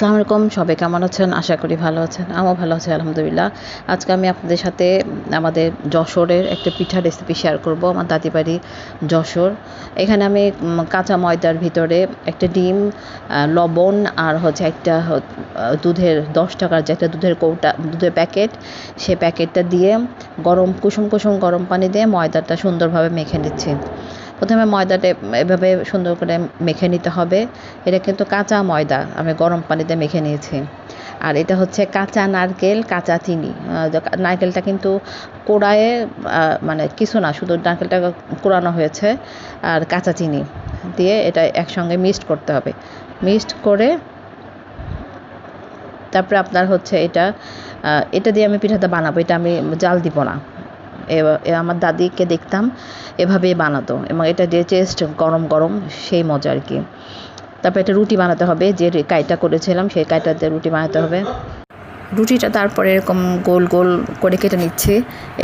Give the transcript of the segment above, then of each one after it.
আসসালামু আলাইকুম, সবাই কেমন আছেন? আশা করি ভালো আছেন, আমিও ভালো আছি, আলহামদুলিল্লাহ। আজকে আমি আপনাদের সাথে আমাদের যশোরের একটা পিঠা রেসিপি শেয়ার করব, আমার দাদি বাড়ি যশোর। এখানে আমি কাঁচা ময়দার ভিতরে একটা ডিম লবণ আর হচ্ছে একটা দুধের দশ টাকার যে একটা দুধের কৌটা, দুধের প্যাকেট, সে প্যাকেটটা দিয়ে গরম, কুসুম কুসুম গরম পানি দিয়ে ময়দাটা সুন্দরভাবে মেখে নিচ্ছি। প্রথমে ময়দাটা এভাবে সুন্দর করে মেখে নিতে হবে। এটা কিন্তু কাঁচা ময়দা, আমি গরম পানিতে মেখে নিয়েছি। আর এটা হচ্ছে কাঁচা নারকেল, কাঁচা চিনি। নারকেলটা কিন্তু কোড়ায়ে মানে কিছু না, শুধু নারকেলটা কোড়ানো হয়েছে আর কাঁচা চিনি দিয়ে এটা একসঙ্গে মিক্সড করতে হবে। মিক্সড করে তারপরে আপনার হচ্ছে এটা এটা দিয়ে আমি পিঠাটা বানাবো, এটা আমি জাল দিব না। আমার দাদিকে দেখতাম এভাবেই বানাতো এবং এটা দিয়ে টেস্ট গরম গরম সেই মজা আর কি। তারপর একটা রুটি বানাতে হবে, যে কাইটা করেছিলাম সেই কাইটাতে রুটি বানাতে হবে। রুটিটা তারপরে এরকম গোল গোল করে কেটে নিচ্ছি।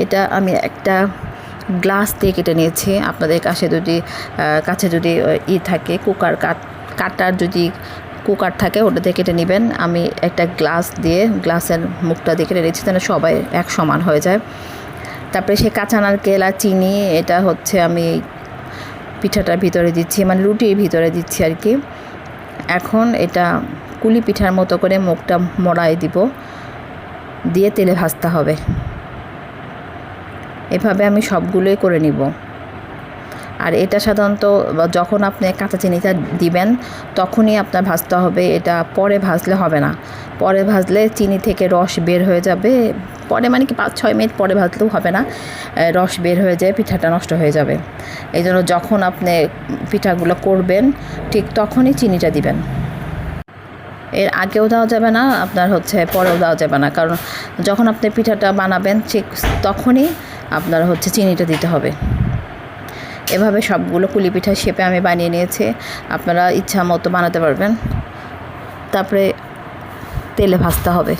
এটা আমি একটা গ্লাস দিয়ে কেটে নিয়েছি। আপনাদের কাছে যদি কাছে যদি ই থাকে, কুকার কাট, কাটার যদি কুকার থাকে, ওটা দিয়ে কেটে নেবেন। আমি একটা গ্লাস দিয়ে, গ্লাসের মুখটা দিয়ে কেটে নিয়েছি তাহলে সবাই এক সমান হয়ে যায়। তারপরে সে কাঁচা নারকেল আর চিনি, এটা হচ্ছে আমি পিঠাটার ভিতরে দিচ্ছি মানে রুটির ভিতরে দিচ্ছি আর কি। এখন এটা কুলি পিঠার মতো করে মুখটা মড়াই দিব, দিয়ে তেলে ভাজতে হবে। এভাবে আমি সবগুলোই করে নিব। আর এটা সাধারণত যখন আপনি কাঁচা চিনিটা দিবেন, তখনই আপনার ভাজতে হবে, এটা পরে ভাজলে হবে না। পরে ভাজলে চিনি থেকে রস বের হয়ে যাবে পরে মানে কি পাঁচ, ছয় মিনিট পরে ভাজলেও হবে না রস বের হয়ে যায়, পিঠাটা নষ্ট হয়ে যাবে। এই জন্য যখন আপনি পিঠাগুলো করবেন, ঠিক তখনই চিনিটা দিবেন। এর আগেও দেওয়া যাবে না, আপনার হচ্ছে পরেও দেওয়া যাবে না। কারণ যখন আপনি পিঠাটা বানাবেন, ঠিক তখনই আপনার হচ্ছে চিনিটা দিতে হবে। এভাবে সবগুলো কুলি পিঠার শেপে আমি বানিয়ে নিয়েছি। আপনারা ইচ্ছা মতো বানাতে পারবেন। তারপরে তেলে ভাজতে হবে।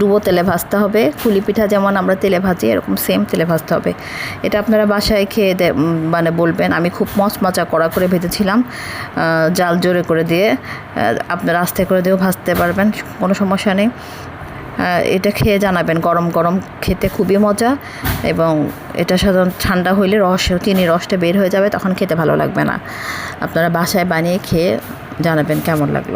ডুবো তেলে ভাজতে হবে। কুলি পিঠা যেমন আমরা তেলে ভাজি, এরকম সেম তেলে ভাজতে হবে। এটা আপনারা বাসায় খেয়ে মানে বলবেন, আমি খুব মচমচা কড়া করে ভেজেছিলাম জাল জোরে করে দিয়ে আপনারা আস্তে করে দিয়েও ভাজতে পারবেন, কোনো সমস্যা নেই। এটা খেয়ে জানাবেন, গরম গরম খেতে খুবই মজা এবং এটা সাধারণত ঠান্ডা হইলে রস, চিনি রসটা বের হয়ে যাবে, তখন খেতে ভালো লাগবে না। আপনারা বাসায় বানিয়ে খেয়ে জানাবেন কেমন লাগল।